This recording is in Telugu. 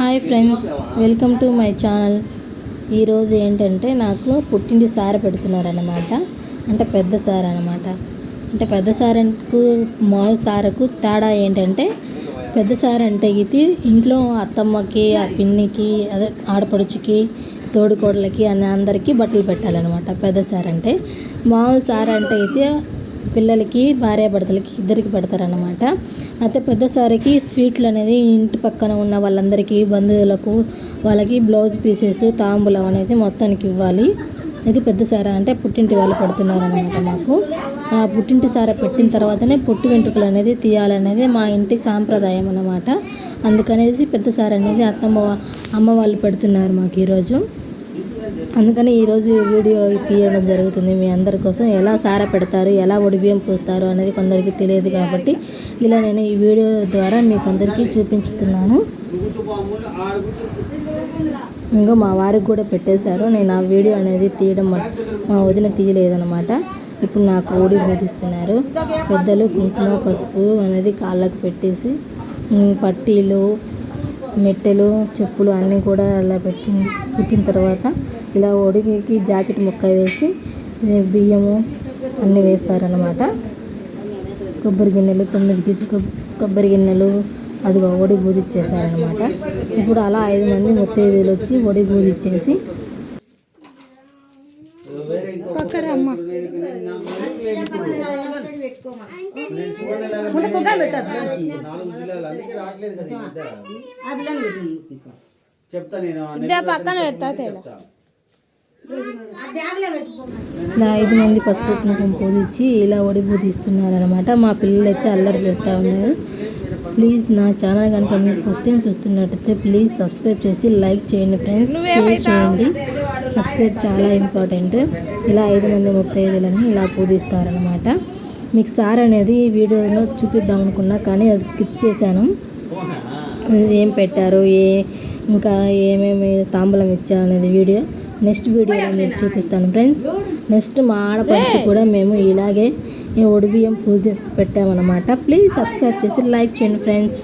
Hi friends welcome to my channel. ఈరోజు ఏంటంటే నాకు పుట్టింటి సార పెడుతున్నారన్నమాట. అంటే పెద్ద సార అనమాట అంటే పెద్ద సారకు మామూలు సారకు తేడా ఏంటంటే పెద్ద సార అంటే ఇది ఇంట్లో అత్తమ్మకి ఆ పిన్నికి అదే ఆడపడుచుకి తోడుకోడలకి అని అందరికీ బట్టలు పెట్టాలన్నమాట. పెద్ద సార అంటే మామూలు సార అంటే అయితే పిల్లలకి భార్యాభర్తలకి ఇద్దరికి పెడతారనమాట అయితే పెద్దసారికి స్వీట్లు అనేది ఇంటి పక్కన ఉన్న వాళ్ళందరికీ బంధువులకు వాళ్ళకి బ్లౌజ్ పీసెస్ తాంబూలం అనేది మొత్తానికి ఇవ్వాలి. ఇది పెద్ద సార అంటే పుట్టింటి వాళ్ళు పెడుతున్నారనమాట మాకు. ఆ పుట్టింటి సార పెట్టిన తర్వాతనే పుట్టి వెంట్రుకలు అనేది తీయాలనేది మా ఇంటి సాంప్రదాయం అన్నమాట. అందుకనేసి పెద్ద సార అనేది అత్తమ్మ అమ్మ వాళ్ళు పెడుతున్నారు మాకు ఈరోజు. అందుకని ఈరోజు వీడియో తీయడం జరుగుతుంది. మీ అందరి కోసం ఎలా సార పెడతారు ఎలా ఒడిబియ్యం పోస్తారు అనేది కొందరికి తెలియదు కాబట్టి ఇలా నేను ఈ వీడియో ద్వారా మీకు అందరికీ చూపించుతున్నాను. ఇంకా మా వారికి కూడా పెట్టేశారు. నేను ఆ వీడియో అనేది తీయడం మా వదిన తీయలేదన్నమాట. ఇప్పుడు నాకు ఓడి బోధిస్తున్నారు పెద్దలు కుంకుమ పసుపు అనేది కాళ్ళకు పెట్టేసి పట్టీలు మెట్టెలు చెప్పులు అన్నీ కూడా అలా పెట్టి పెట్టిన తర్వాత ఇలా ఒడికి జాకెట్ ముక్క వేసి బియ్యము అన్నీ వేస్తారనమాట కొబ్బరి గిన్నెలు తొమ్మిది గిన్నె కొబ్బరి గిన్నెలు అది ఒడి బూదిచ్చేసారనమాట ఇప్పుడు అలా ఐదు మంది ముత్తైదులు వచ్చి ఒడి బూదిచ్చేసి చెప్తా నేను పక్కన పెడతా తేడా ఐదు మంది పసుపు కుంకుమ పూజించి ఇలా ఒడి బూదిస్తున్నారనమాట మా పిల్లలు అయితే అల్లరి చేస్తూ ఉన్నారు. ప్లీజ్ నా ఛానల్ కనుక మీరు ఫస్ట్ టైం చూస్తున్నట్టయితే ప్లీజ్ సబ్స్క్రైబ్ చేసి లైక్ చేయండి ఫ్రెండ్స్ షేర్ చేయండి. సబ్స్క్రైబ్ చాలా ఇంపార్టెంట్ ఇలా ఐదు మంది ముత్తైదులని ఇలా పూజిస్తారనమాట మీకు సార్ అనేది వీడియోలో చూపిద్దాం అనుకున్నా కానీ అది స్కిప్ చేశాను. ఏం పెట్టారు ఏ ఇంకా ఏమేమి తాంబూలం ఇచ్చారు అనేది వీడియో నెక్స్ట్ వీడియోలో నేను చూపిస్తాను ఫ్రెండ్స్ నెక్స్ట్ మా ఆడపడుచు కూడా మేము ఇలాగే ఈ ఒడిబియ్యం పూజ పెట్టామన్నమాట. ప్లీజ్ సబ్స్క్రైబ్ చేసి లైక్ చేయండి ఫ్రెండ్స్